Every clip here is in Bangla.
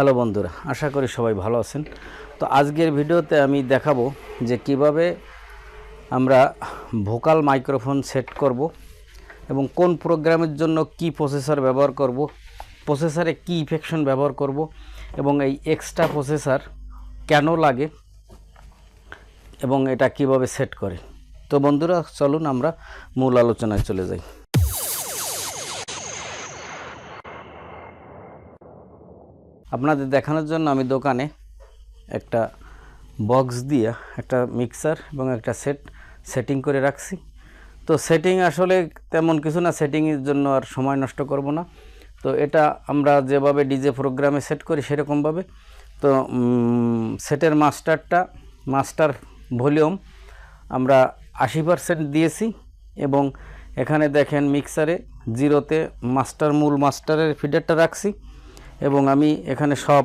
হ্যালো বন্ধুরা, আশা করি সবাই ভালো আছেন। তো আজকের ভিডিওতে আমি দেখাবো যে কীভাবে আমরা ভোকাল মাইক্রোফোন সেট করব এবং কোন প্রোগ্রামের জন্য কি প্রসেসর ব্যবহার করব, প্রসেসরে কি ইফেকশন ব্যবহার করব এবং এই এক্সট্রা প্রসেসর কেন লাগে এবং এটা কীভাবে সেট করে। তো বন্ধুরা, চলুন আমরা মূল আলোচনায় চলে যাই। আপনাদের দেখানোর জন্য আমি দোকানে একটা বক্স দিয়ে একটা মিক্সার এবং একটা সেট সেটিং করে রাখছি। তো সেটিং আসলে তেমন কিছু না সেটিংয়ের জন্য আর সময় নষ্ট করব না। তো এটা আমরা যেভাবে ডিজে প্রোগ্রামে সেট করি সেরকমভাবে। তো সেটের মাস্টারটা মাস্টার ভলিউম আমরা আশি পারসেন্ট দিয়েছি এবং এখানে দেখেন মিক্সারে জিরোতে মাস্টার মূল মাস্টারের ফিডারটা রাখছি। এবং আমি এখানে সব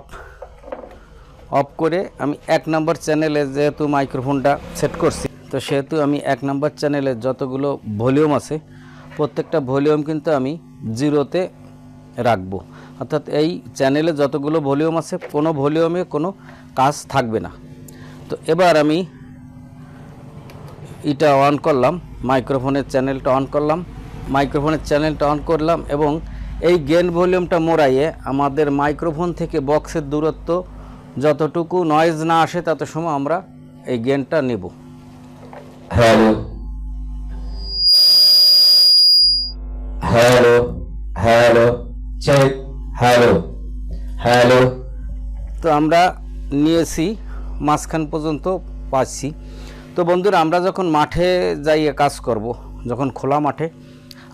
অফ করে আমি এক নম্বর চ্যানেলে যেহেতু মাইক্রোফোনটা সেট করছি, তো সেহেতু আমি এক নম্বর চ্যানেলে যতগুলো ভলিউম আছে, প্রত্যেকটা ভলিউম কিন্তু আমি জিরোতে রাখব। অর্থাৎ এই চ্যানেলে যতগুলো ভলিউম আছে, কোনো ভলিউমে কোনো কাজ থাকবে না। তো এবার আমি এটা অন করলাম, মাইক্রোফোনের চ্যানেলটা অন করলাম, মাইক্রোফোনের চ্যানেলটা অন করলাম এবং এই গেন ভলিউমটা মোড়াইয়ে আমাদের মাইক্রোফোন থেকে বক্সের দূরত্ব যতটুকু নয়েজ না আসে তত সময় আমরা এই গেনটা নেব। Hello hello hello check hello hello তো আমরা নিয়েছি মাঝখান পর্যন্ত পাচ্ছি। তো বন্ধুরা আমরা যখন মাঠে যাইয়ে কাজ করব যখন খোলা মাঠে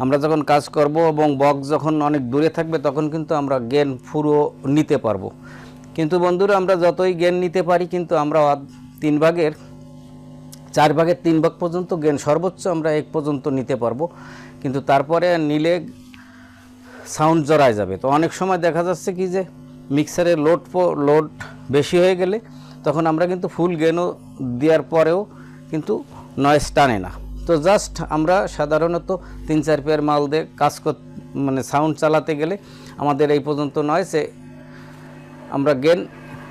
আমরা যখন কাজ করব এবং বক্স যখন অনেক দূরে থাকবে, তখন কিন্তু আমরা গেন পুরো নিতে পারব। কিন্তু বন্ধুরা, আমরা যতই গেন নিতে পারি, কিন্তু আমরা তিন ভাগের, চার ভাগের তিন ভাগ পর্যন্ত গেন সর্বোচ্চ আমরা এক পর্যন্ত নিতে পারব। কিন্তু তারপরে নিলে সাউন্ড জড়ায় যাবে। তো অনেক সময় দেখা যাচ্ছে কি যে মিক্সারের লোড লোড বেশি হয়ে গেলে তখন আমরা কিন্তু ফুল গেনও দেওয়ার পরেও কিন্তু নয়েজ টানে না। তো জাস্ট আমরা সাধারণত তিন চার পেয়ার মাল দিয়ে কাজ কর মানে সাউন্ড চালাতে গেলে আমাদের এই পর্যন্ত নয়েসে আমরা গেন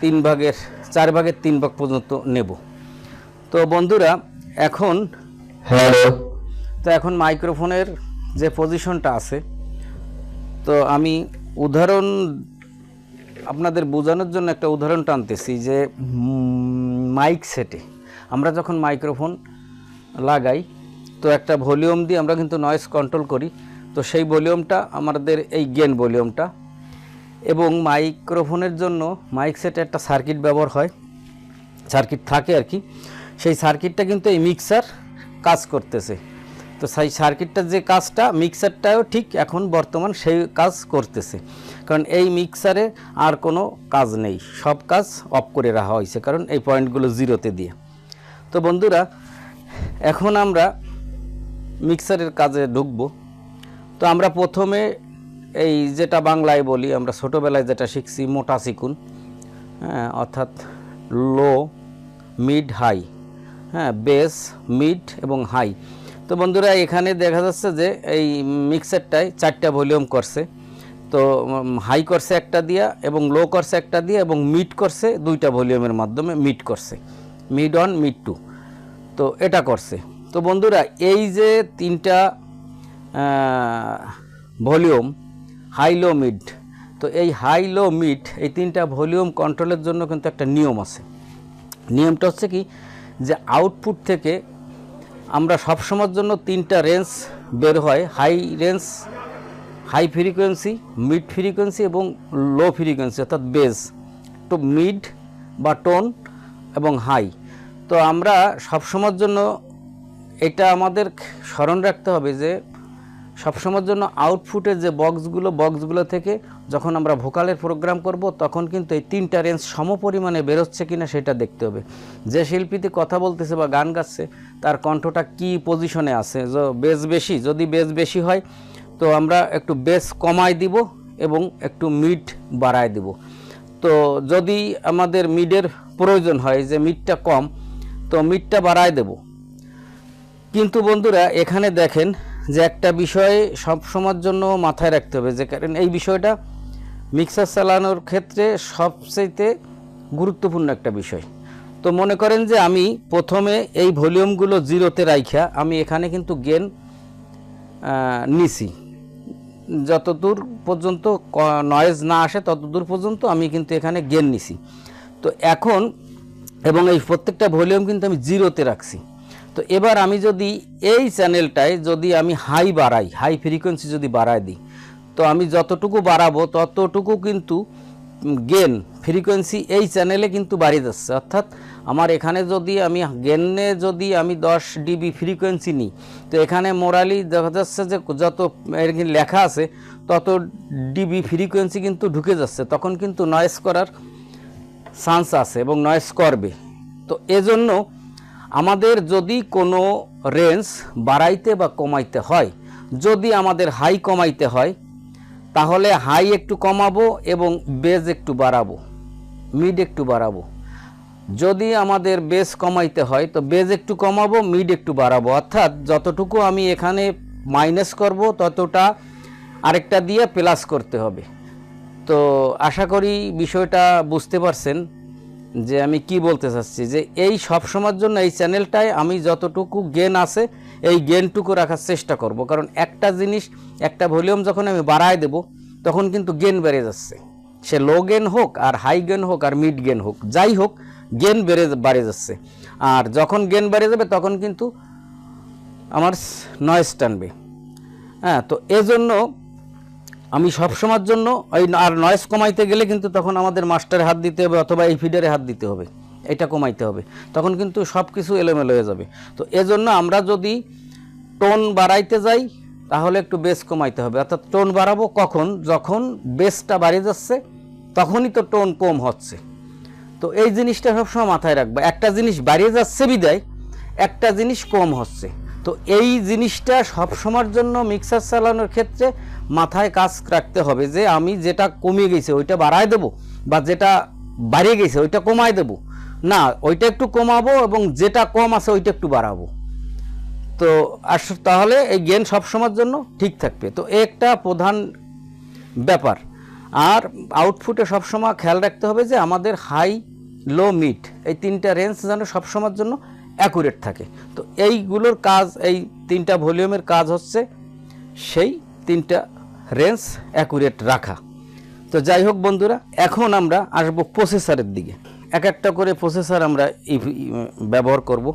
তিন ভাগের চার ভাগের তিন ভাগ পর্যন্ত নেব। তো বন্ধুরা এখন হ্যালো তো এখন মাইক্রোফোনের যে পজিশনটা আছে তো আমি উদাহরণ আপনাদের বোঝানোর জন্য একটা উদাহরণ টানতেছি যে মাইক সেটে আমরা যখন মাইক্রোফোন লাগাই তো একটা ভলিউম দিয়ে আমরা কিন্তু নয়েজ কন্ট্রোল করি। তো সেই ভলিউমটা আমাদের এই গেন ভলিউমটা। এবং মাইক্রোফোনের জন্য মাইক সেটে একটা সার্কিট ব্যবহার হয়। সার্কিট থাকে আর কি। সেই সার্কিটটা কিন্তু এই মিক্সার কাজ করতেছে। তো সেই সার্কিটটার যে কাজটা মিক্সারটাও ঠিক এখন বর্তমান সেই কাজ করতেছে। কারণ এই মিক্সারে আর কোনো কাজ নেই। সব কাজ অফ করে রাখা হয়েছে। কারণ এই পয়েন্টগুলো জিরোতে দিয়ে। তো বন্ধুরা, এখন আমরা মিক্সারের কাজে ঢুকবো। তো আমরা প্রথমে এই যেটা বাংলায় বলি, আমরা ছোটোবেলায় যেটা শিখছি, মোটা চিকুন হ্যাঁ অর্থাৎ লো, মিড, হাই হ্যাঁ বেস, মিড এবং হাই। তো বন্ধুরা, এখানে দেখা যাচ্ছে যে এই মিক্সারটায় চারটা ভলিউম করছে। তো হাই করছে একটা দিয়া এবং লো করছে একটা দিয়া এবং মিড করছে দুইটা ভলিউমের মাধ্যমে মিড করছে। Mid on mid two. তো এটা করছে। তো বন্ধুরা, এই যে তিনটা ভলিউম হাই লো মিড তো এই হাই লো মিড এই তিনটা ভলিউম কন্ট্রোলের জন্য কিন্তু একটা নিয়ম আছে। নিয়মটা হচ্ছে কি, যে আউটপুট থেকে আমরা সবসময়ের জন্য তিনটা রেঞ্জ বের হয়, high range, high frequency, mid frequency এবং লো ফ্রিকোয়েন্সি, অর্থাৎ বেস। তো মিড বা টোন এবং হাই। তো আমরা সবসময়ের জন্য এটা আমাদের স্মরণ রাখতে হবে যে সবসময়ের জন্য আউটপুটের যে বক্সগুলো বক্সগুলো থেকে যখন আমরা ভোকালের প্রোগ্রাম করব, তখন কিন্তু এই তিনটা রেঞ্জ সমপরিমাণে বেরোচ্ছে কিনা সেটা দেখতে হবে। যে শিল্পীতে কথা বলতেছে বা গান গাচ্ছে, তার কণ্ঠটা কি পজিশনে আছে? বেস বেশি, যদি বেস বেশি হয়, তো আমরা একটু বেস কমায় দিব এবং একটু মিড বাড়ায় দিব। তো যদি আমাদের মিডের প্রয়োজন হয়, যে মিডটা কম, তো মিডটা বাড়ায় দেব। কিন্তু বন্ধুরা, এখানে দেখেন যে একটা বিষয় সব সময়ের জন্য মাথায় রাখতে হবে, যে কারণ এই বিষয়টা মিক্সার চালানোর ক্ষেত্রে সবচেয়ে গুরুত্বপূর্ণ একটা বিষয়। তো মনে করেন যে আমি প্রথমে এই ভলিউমগুলো জিরোতে রাইখা, আমি এখানে কিন্তু গেন নিছি। যতদূর পর্যন্ত নয়েজ না আসে ততদূর পর্যন্ত আমি কিন্তু এখানে গেন নিছি। তো এখন, এবং এই প্রত্যেকটা ভলিউম কিন্তু আমি জিরোতে রাখছি। তো এবার আমি যদি এই চ্যানেলটায় যদি আমি হাই বাড়াই, হাই ফ্রিকোয়েন্সি যদি বাড়াই দিই, তো আমি যতটুকু বাড়াবো ততটুকু কিন্তু গেন ফ্রিকোয়েন্সি এই চ্যানেলে কিন্তু বাড়িয়ে যাচ্ছে অর্থাৎ আমার এখানে যদি আমি গেনে যদি আমি দশ ডিবি ফ্রিকোয়েন্সি নিই, তো এখানে মোরালি দেখা যাচ্ছে যে যত লেখা আছে, তত ডিবি ফ্রিকোয়েন্সি কিন্তু ঢুকে যাচ্ছে। তখন কিন্তু নয়েস করার চান্স আছে এবং নয়েস করবে। তো এজন্য আমাদের যদি কোনো রেঞ্জ বাড়াইতে বা কমাইতে হয়, যদি আমাদের হাই কমাইতে হয়, তাহলে হাই একটু কমাবো এবং বেজ একটু বাড়াবো মিড একটু বাড়াবো। যদি আমাদের বেস কমাইতে হয়, তো বেজ একটু কমাবো মিড একটু বাড়াবো। অর্থাৎ যতটুকু আমি এখানে মাইনাস করব, ততটা আরেকটা দিয়ে প্লাস করতে হবে। তো আশা করি বিষয়টা বুঝতে পারছেন। যে আমি কি বলতে চাচ্ছি, যে এই সব সময়ের জন্য এই চ্যানেলটায় আমি যতটুকু গেন আছে, এই গেনটুকু রাখার চেষ্টা করব। কারণ একটা জিনিস, একটা ভলিউম যখন আমি বাড়ায় দেব, তখন কিন্তু গেন বেড়ে যাচ্ছে। সে লো গেন হোক, আর হাই গেন হোক, আর মিড গেন হোক, যাই হোক গেন বেড়ে বাড়ে যাচ্ছে। আর যখন গেন বেড়ে যাবে, তখন কিন্তু আমার নয়েস টানবে। হ্যাঁ তো এজন্য আমি সবসময়ের জন্য ওই আর নয়েস কমাইতে গেলে কিন্তু তখন আমাদের মাস্টারে হাত দিতে হবে অথবা এই ফিডারে হাত দিতে হবে। এটা কমাইতে হবে। তখন কিন্তু সব কিছু এলোমেলো হয়ে যাবে। তো এজন্য আমরা যদি টোন বাড়াইতে যাই, তাহলে একটু বেস কমাইতে হবে। অর্থাৎ টোন বাড়াবো কখন? যখন বেসটা বাড়িয়ে যাচ্ছে, তখনই তো টোন কম হচ্ছে। তো এই জিনিসটা সবসময় মাথায় রাখব। একটা জিনিস বাড়িয়ে যাচ্ছে বিদায়, একটা জিনিস কম হচ্ছে। তো এই জিনিসটা সবসময়ের জন্য মিক্সার চালানোর ক্ষেত্রে মাথায় কাজ রাখতে হবে যে আমি যেটা কমে গেছে ওইটা বাড়ায় দেবো বা যেটা বাড়িয়ে গেছে ওইটা কমায় দেবো। না, ওইটা একটু কমাবো এবং যেটা কম আছে ওইটা একটু বাড়াবো। তো আস, তাহলে এই গেন সবসময়ের জন্য ঠিক থাকবে। তো একটা প্রধান ব্যাপার। আর আউটপুটে সবসময় খেয়াল রাখতে হবে যে আমাদের হাই লো মিড এই তিনটা রেঞ্জ যেন সবসময়ের জন্য অ্যাকুরেট থাকে। তো এইগুলোর কাজ, এই তিনটা ভলিউমের কাজ হচ্ছে সেই তিনটা রেঞ্জ অ্যাকুরেট রাখা। তো যাই হোক বন্ধুরা, এখন আমরা আসব প্রসেসরের দিকে। এক একটা করে প্রসেসর আমরা ব্যবহার করব।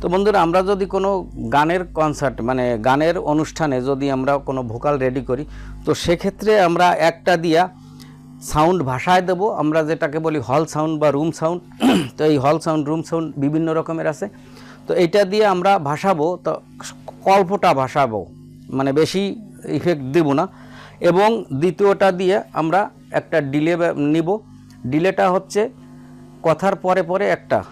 তো বন্ধুরা, আমরা যদি কোনো গানের কনসার্ট মানে গানের অনুষ্ঠানে যদি আমরা কোনো ভোকাল রেডি করি, তো সেক্ষেত্রে আমরা একটা দিয়া সাউন্ড ভাষায় দেব, আমরা যেটাকে বলি হল সাউন্ড বা রুম সাউন্ড। তো এই হল সাউন্ড, রুম সাউন্ড বিভিন্ন রকমের আছে। তো এইটা দিয়ে আমরা ভাসাবো তো কল্পটা ভাসাবো মানে বেশি ইফেক্ট দেব না। এবং দ্বিতীয়টা দিয়ে আমরা একটা ডিলে নিব। ডিলেটা হচ্ছে কথার পরে পরে একটা।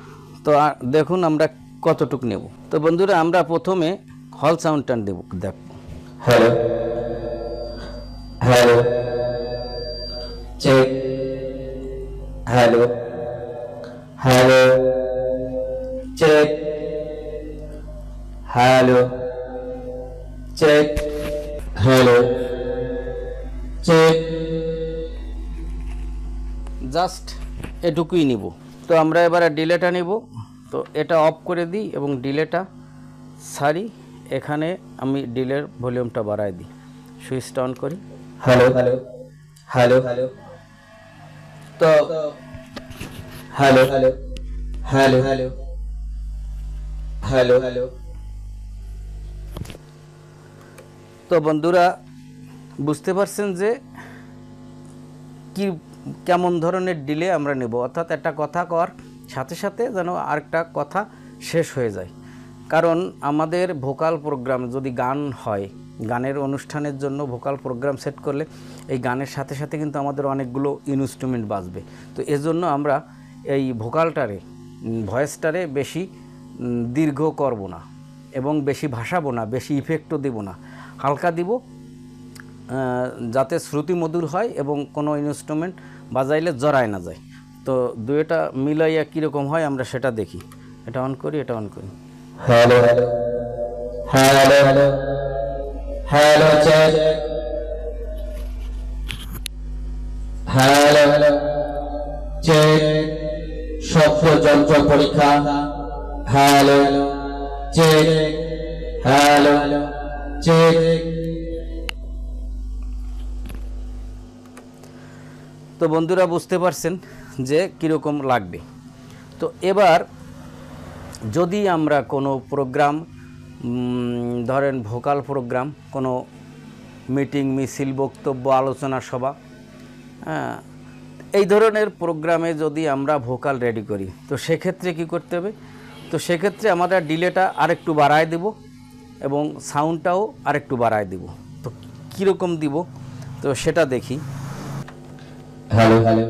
তো দেখুন আমরা কতটুক নেব। তো বন্ধুরা, আমরা প্রথমে হল সাউন্ডটা দেব দেখব Hello. Hello. Check. Hello. Hello. Check. Hello. Check. Hello. Check. Just এটুকুই নিব তো আমরা এবারে ডিলেটা নিব তো এটা অফ করে দিই এবং ডিলেটা সারি এখানে আমি ডিলের ভলিউমটা বাড়াই দিই সুইচটা অন করি Hello. Hello. Hello. Hello. তো hello hello hello hello hello hello. তো বন্ধুরা, বুঝতে পারছেন যে কি, কেমন ধরনের ডিলে আমরা নেব। অর্থাৎ একটা কথা কর, সাথে সাথে যেন আরেকটা কথা শেষ হয়ে যায়। কারণ আমাদের ভোকাল প্রোগ্রাম যদি গান হয় গানের অনুষ্ঠানের জন্য ভোকাল প্রোগ্রাম সেট করলে এই গানের সাথে সাথে কিন্তু আমাদের অনেকগুলো ইনস্ট্রুমেন্ট বাজবে তো এজন্য আমরা এই ভোকালটারে ভয়েসটারে বেশি দীর্ঘ করব না এবং বেশি ভাসাবো না, বেশি ইফেক্টও দেব না হালকা দিব যাতে শ্রুতি মধুর হয় এবং কোনো ইনস্ট্রুমেন্ট বাজাইলে জড়ায় না যায় তো দুয়েটা মিলাইয়া কীরকম হয় আমরা সেটা দেখি এটা অন করি, এটা অন করি Hello. Hello. Hello. Hello. Hello. Check শব্দ যন্ত্র পরীক্ষা। হ্যালো। Check hello. চেক তো বন্ধুরা বুঝতে পারছেন যে কীরকম লাগবে। তো এবার যদি আমরা কোনো প্রোগ্রাম ধরেন ভোকাল প্রোগ্রাম কোনো মিটিং মিছিল বক্তব্য আলোচনা সভা হ্যাঁ এই ধরনের প্রোগ্রামে যদি আমরা ভোকাল রেডি করি তো সেক্ষেত্রে কি করতে হবে তো সেক্ষেত্রে আমরা ডিলেটা আরেকটু বাড়ায় দেব এবং সাউন্ডটাও আরেকটু বাড়ায় দেব তো কীরকম দিব তো সেটা দেখি hello hello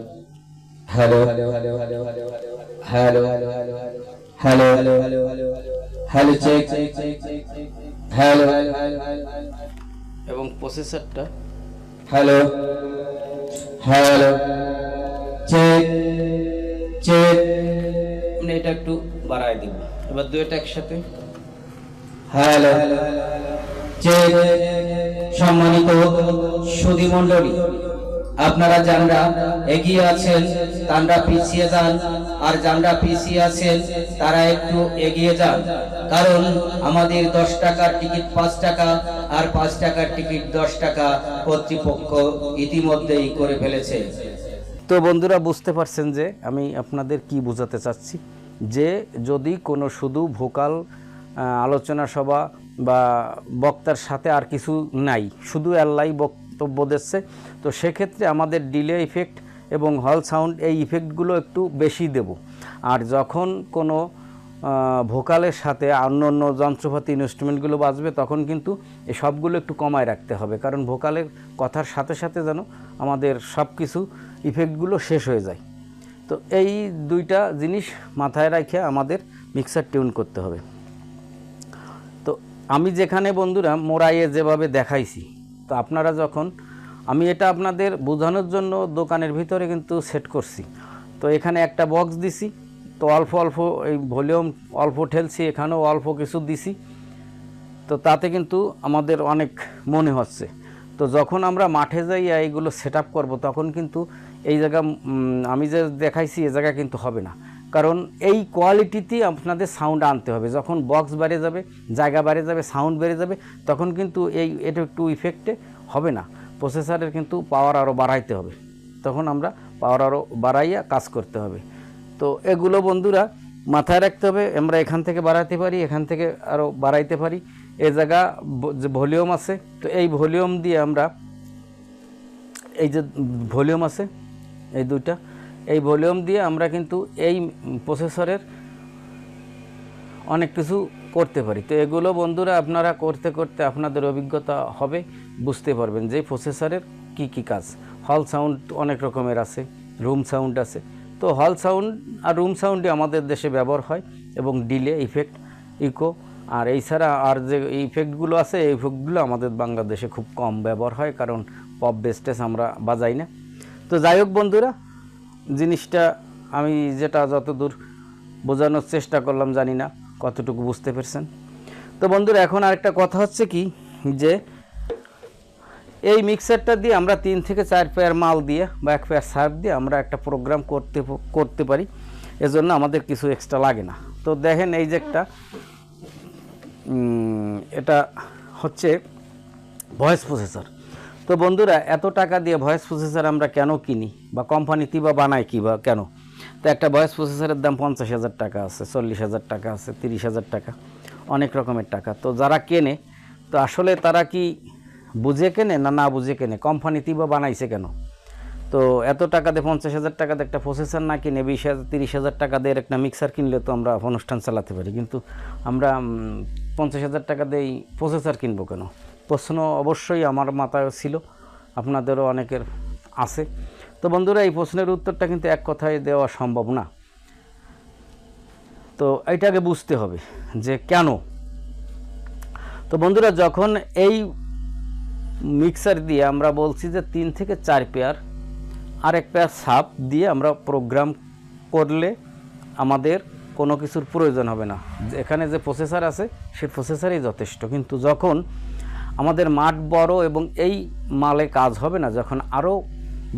hello hello hello hello hello hello hello hello hello hello hello hello hello check check check check hello hello hello এবং প্রসেসরটা হ্যালো হ্যালো চেক চেক মানে এটা একটু বাড়ায় দিব এবার দুইটা একসাথে। হ্যালো চেক সম্মানিত সুধী মণ্ডলী আপনারা যারা এগিয়ে আছেন তারা পিছিয়ে যান, আর যারা পিছিয়ে আছেন, তারা একটু এগিয়ে যান। কারণ আমাদের দশ টাকার টিকিট পাঁচ টাকা, আর পাঁচ টাকার টিকিট দশ টাকা কর্তৃপক্ষ ইতিমধ্যেই করে ফেলেছে। তো বন্ধুরা, বুঝতে পারছেন যে আমি আপনাদের কি বোঝাতে চাচ্ছি? যে যদি কোনো শুধু ভোকাল আলোচনা সভা বা বক্তার সাথে আর কিছু নাই, শুধু আল্লাহ বক্তব্য দিচ্ছে তো সেক্ষেত্রে আমাদের ডিলে ইফেক্ট এবং হল সাউন্ড এই ইফেক্টগুলো একটু বেশি দেব। আর যখন কোনো ভোকালের সাথে অন্য অন্য যন্ত্রপাতি ইনস্ট্রুমেন্টগুলো বাজবে, তখন কিন্তু এই সবগুলো একটু কমায় রাখতে হবে। কারণ ভোকালের কথার সাথে সাথে যেন আমাদের সব কিছু ইফেক্টগুলো শেষ হয়ে যায়। তো এই দুইটা জিনিস মাথায় রেখে আমাদের মিক্সার টিউন করতে হবে। তো আমি যেখানে বন্ধুরা মোড়াইয়ে যেভাবে দেখাইছি, তো আপনারা যখন আমি এটা আপনাদের বোঝানোর জন্য দোকানের ভিতরে কিন্তু সেট করছি। তো এখানে একটা বক্স দিছি, তো অল্প অল্প এই ভলিউম অল্প ঠেলছি, এখানেও অল্প কিছু দিছি। তো তাতে কিন্তু আমাদের অনেক মনে হচ্ছে। তো যখন আমরা মাঠে যাই এইগুলো সেট আপ করব, তখন কিন্তু এই জায়গা আমি যে দেখাইছি, এ জায়গা কিন্তু হবে না। কারণ এই কোয়ালিটিতেই আপনাদের সাউন্ড আনতে হবে। যখন বক্স বেড়ে যাবে, জায়গা বেড়ে যাবে সাউন্ড বেড়ে যাবে, তখন কিন্তু এই, এটা একটু ইফেক্টে হবে না। প্রসেসরের কিন্তু পাওয়ার আরও বাড়াইতে হবে। তখন আমরা পাওয়ার আরও বাড়াইয়া কাজ করতে হবে। তো এগুলো বন্ধুরা মাথায় রাখতে হবে, আমরা এখান থেকে বাড়াইতে পারি, এখান থেকে আরও বাড়াইতে পারি। এ জায়গা যে ভলিউম আছে, তো এই ভলিউম দিয়ে আমরা এই যে ভলিউম আছে, এই দুইটা, এই ভলিউম দিয়ে আমরা কিন্তু এই প্রসেসরের অনেক কিছু করতে পারি। তো এগুলো বন্ধুরা আপনারা করতে করতে আপনাদের অভিজ্ঞতা হবে, বুঝতে পারবেন যে প্রসেসরের কি কি কাজ। হল সাউন্ড অনেক রকমের আছে রুম সাউন্ড আছে। তো হল সাউন্ড আর রুম সাউন্ডই আমাদের দেশে ব্যবহার হয় এবং ডিলে ইফেক্ট ইকো আর এই ছাড়া আর যে ইফেক্টগুলো আছে, এই ইফেক্টগুলো আমাদের বাংলাদেশে খুব কম ব্যবহার হয় কারণ পপ বেস্টেস আমরা বাজাই না। তো যাই হোক বন্ধুরা, জিনিসটা আমি যেটা যতদূর বোঝানোর চেষ্টা করলাম জানি না। কতটুকু বুঝতে পেরেছেন? তো বন্ধুরা, এখন আরেকটা কথা হচ্ছে কি, যে এই মিক্সারটা দিয়ে আমরা তিন থেকে চার পেয়ার মাল দিয়ে বা এক পেয়ার সার্ফ দিয়ে আমরা একটা প্রোগ্রাম করতে করতে পারি। এজন্য আমাদের কিছু এক্সট্রা লাগে না। তো দেখেন এই যে একটা এটা হচ্ছে ভয়েস প্রসেসর তো বন্ধুরা, এত টাকা দিয়ে ভয়েস প্রসেসর আমরা কেন কিনি? বা কোম্পানিতে বা বানাই কি বা কেন? তো একটা ভয়েস প্রসেসরের দাম পঞ্চাশ হাজার টাকা আছে, চল্লিশ হাজার টাকা আছে, তিরিশ হাজার টাকা, অনেক রকমের টাকা। তো যারা কেনে, তো আসলে তারা কি বুঝে কেনে না না বুঝে কেনে? কোম্পানিতেই বা বানাইছে কেন? তো এত টাকা দিয়ে পঞ্চাশ হাজার টাকা দিয়ে একটা প্রসেসর না কিনে বিশ হাজার, তিরিশ হাজার টাকা দিয়ে একটা মিক্সার কিনলে তো আমরা অনুষ্ঠান চালাতে পারি। কিন্তু আমরা পঞ্চাশ হাজার টাকা দিয়েই প্রসেসর কিনবো কেন? প্রশ্ন অবশ্যই আমার মাথায় ছিল, আপনাদেরও অনেকের আছে। তো বন্ধুরা, এই প্রশ্নের উত্তরটা কিন্তু এক কথায় দেওয়া সম্ভব না। তো এইটাকে বুঝতে হবে যে কেন? তো বন্ধুরা, যখন এই মিক্সার দিয়ে আমরা বলছি যে তিন থেকে চার পেয়ার আর এক পেয়ার সাপ দিয়ে আমরা প্রোগ্রাম করলে আমাদের কোনো কিছুর প্রয়োজন হবে না। এখানে যে প্রসেসার আছে সেই প্রসেসারই যথেষ্ট। কিন্তু যখন আমাদের মাঠ বড় এবং এই মালে কাজ হবে না, যখন আরও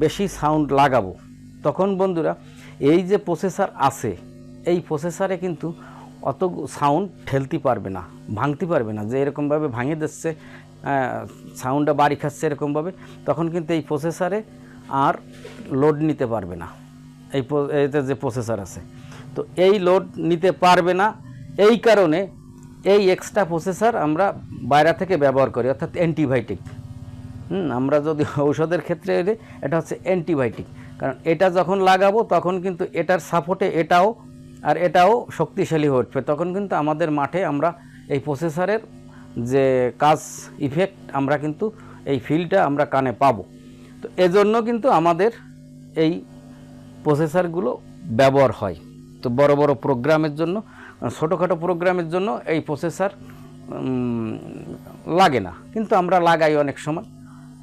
বেশি সাউন্ড লাগাবো। তখন বন্ধুরা, এই যে প্রসেসার আছে, এই প্রসেসারে কিন্তু অত সাউন্ড ঠেলতে পারবে না, ভাঙতে পারবে না। যে এরকমভাবে ভাঙে দিচ্ছে সাউন্ডটা বাড়ি খাচ্ছে এরকমভাবে, তখন কিন্তু এই প্রসেসারে আর লোড নিতে পারবে না। এই এতে যে প্রসেসার আছে। তো এই লোড নিতে পারবে না। এই কারণে এই এক্সট্রা প্রসেসার আমরা বাইরে থেকে ব্যবহার করি, অর্থাৎ অ্যান্টিবায়োটিক আমরা যদি ঔষধের ক্ষেত্রে এটা হচ্ছে অ্যান্টিবায়োটিক। কারণ এটা যখন লাগাবো, তখন কিন্তু এটার সাপোর্টে এটাও আর এটাও শক্তিশালী হয়ে উঠবে। তখন কিন্তু আমাদের মাঠে আমরা এই প্রসেসারের যে কাজ ইফেক্ট আমরা কিন্তু এই ফিলটা আমরা কানে পাবো। তো এজন্য কিন্তু আমাদের এই প্রসেসারগুলো ব্যবহার হয়। তো বড় বড় প্রোগ্রামের জন্য, ছোটোখাটো প্রোগ্রামের জন্য এই প্রসেসার লাগে না। কিন্তু আমরা লাগাই অনেক সময়।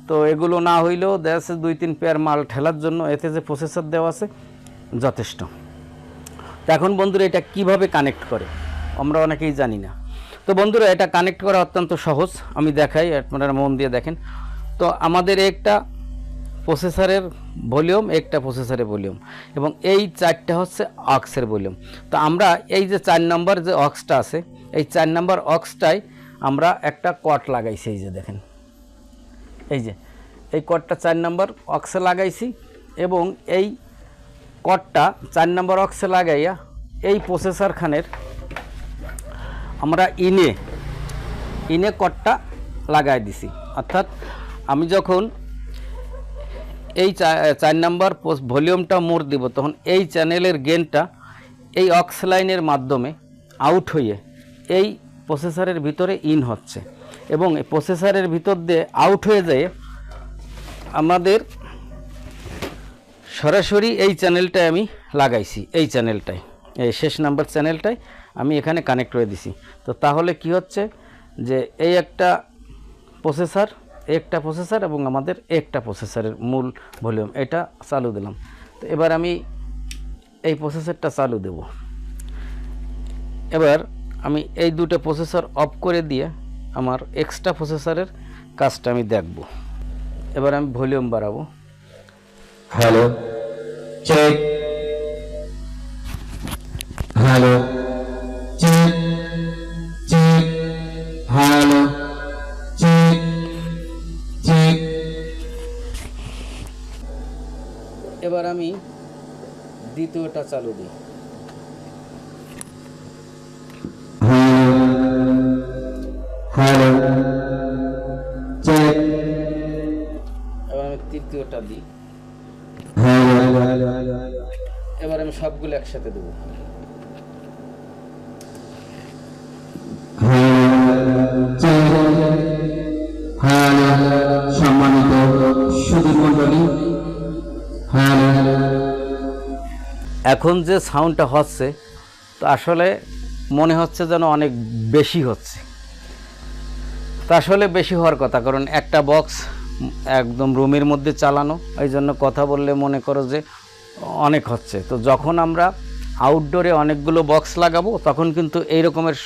তো এগুলো না হইলেও দেখা দুই, তিন পেয়ার মাল ঠেলার জন্য এতে যে প্রসেসর দেওয়া আছে, যথেষ্ট। তো এখন বন্ধুরা এটা কীভাবে কানেক্ট করে? আমরা অনেকেই জানি না। তো বন্ধুরা, এটা কানেক্ট করা অত্যন্ত সহজ। আমি দেখাই, আপনারা মন দিয়ে দেখেন। তো আমাদের একটা প্রসেসরের ভলিউম একটা প্রসেসরের ভলিউম এবং এই চারটা হচ্ছে অক্সের ভলিউম তো আমরা এই যে চার নম্বর যে অক্সটা আছে, এই চার নম্বর অক্সটাই আমরা একটা কট লাগাইছি, এই যে দেখেন। এই যে, এই কটটা চার নম্বর অক্সে লাগাইছি এবং এই কটটা চার নম্বর অক্সে লাগাইয়া এই প্রসেসর খানের আমরা ইনে ইনে কটটা লাগাই দিছি। অর্থাৎ আমি যখন এই চার নাম্বার ভলিউমটা মোড় দিব, তখন এই চ্যানেলের গেনটা এই অক্স লাইনের মাধ্যমে আউট হয়ে এই প্রসেসরের ভিতরে ইন হচ্ছে। এবং প্রসেসরের ভিতর দিয়ে আউট হয়ে যায়। আমাদের সরাসরি এই চ্যানেলটায় আমি লাগাইছি, এই চ্যানেলটায় এই শেষ নাম্বার চ্যানেলটায় আমি এখানে কানেক্ট করে দিছি। তো তাহলে কি হচ্ছে যে এই একটা প্রসেসর একটা প্রসেসর এবং আমাদের একটা প্রসেসরের মূল ভলিউম এটা চালু দিলাম। তো এবার আমি এই প্রসেসরটা চালু দেব। এবার আমি এই দুটো প্রসেসর অফ করে দিয়ে আমার এক্সট্রা প্রসেসরের কাজটা আমি দেখব। এবার আমি ভলিউম বাড়াবো। Hello check hello check check hello check check এবার আমি দ্বিতীয়টা চালু দিই। এবার আমি সবগুলো একসাথে দেবো। সম্মানিত এখন যে সাউন্ডটা হচ্ছে, তো আসলে মনে হচ্ছে যেন অনেক বেশি হচ্ছে। তো আসলে বেশি হওয়ার কথা, কারণ একটা বক্স একদম রুমের মধ্যে চালানো এই জন্য কথা বললে মনে করো যে অনেক হচ্ছে। তো যখন আমরা আউটডোরে অনেকগুলো বক্স লাগাবো, তখন কিন্তু এই রকমের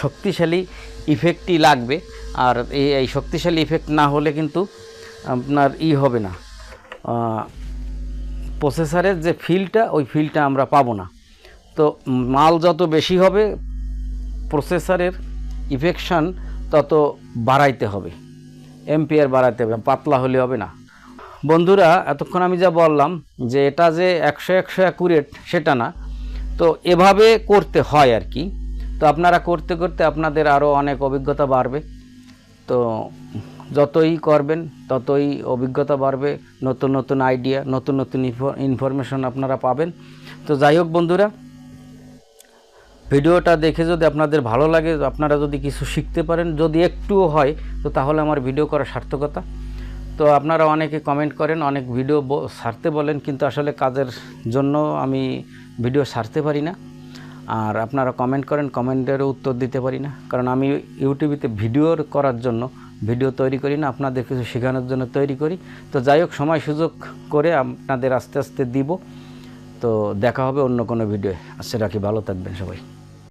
শক্তিশালী ইফেক্টই লাগবে। আর এই শক্তিশালী ইফেক্ট না হলে কিন্তু আপনার ই হবে না। প্রসেসারের যে ফিলটা ওই ফিলটা আমরা পাবো না। তো মাল যত বেশি হবে প্রসেসরের ইফেকশান তত বাড়াইতে হবে। এমপিআর বাড়াইতে হবে, পাতলা হলে হবে না। বন্ধুরা, এতক্ষণ আমি যা বললাম যে এটা যে একশো একশো অ্যাকুরেট, সেটা না। তো এভাবে করতে হয় আর কি। তো আপনারা করতে করতে আপনাদের আরও অনেক অভিজ্ঞতা বাড়বে। তো যতই করবেন, ততই অভিজ্ঞতা বাড়বে। নতুন নতুন আইডিয়া নতুন নতুন ইনফরমেশন আপনারা পাবেন। তো যাই হোক বন্ধুরা ভিডিওটা দেখে যদি আপনাদের ভালো লাগে, আপনারা যদি কিছু শিখতে পারেন, যদি একটুও হয়, তো তাহলে আমার ভিডিও করা সার্থকতা। তো আপনারা অনেকে কমেন্ট করেন, অনেক ভিডিও ছাড়তে বলেন, কিন্তু আসলে কাজের জন্য আমি ভিডিও সারতে পারি না। আর আপনারা কমেন্ট করেন কমেন্টেরও উত্তর দিতে পারি না। কারণ আমি ইউটিউবেতে ভিডিও করার জন্য ভিডিও তৈরি করি না, আপনাদের কিছু শেখানোর জন্য তৈরি করি। তো যাই হোক, সময় সুযোগ করে আপনাদের আস্তে আস্তে দিব। তো দেখা হবে অন্য কোনো ভিডিও আচ্ছা রাখি ভালো থাকবেন সবাই।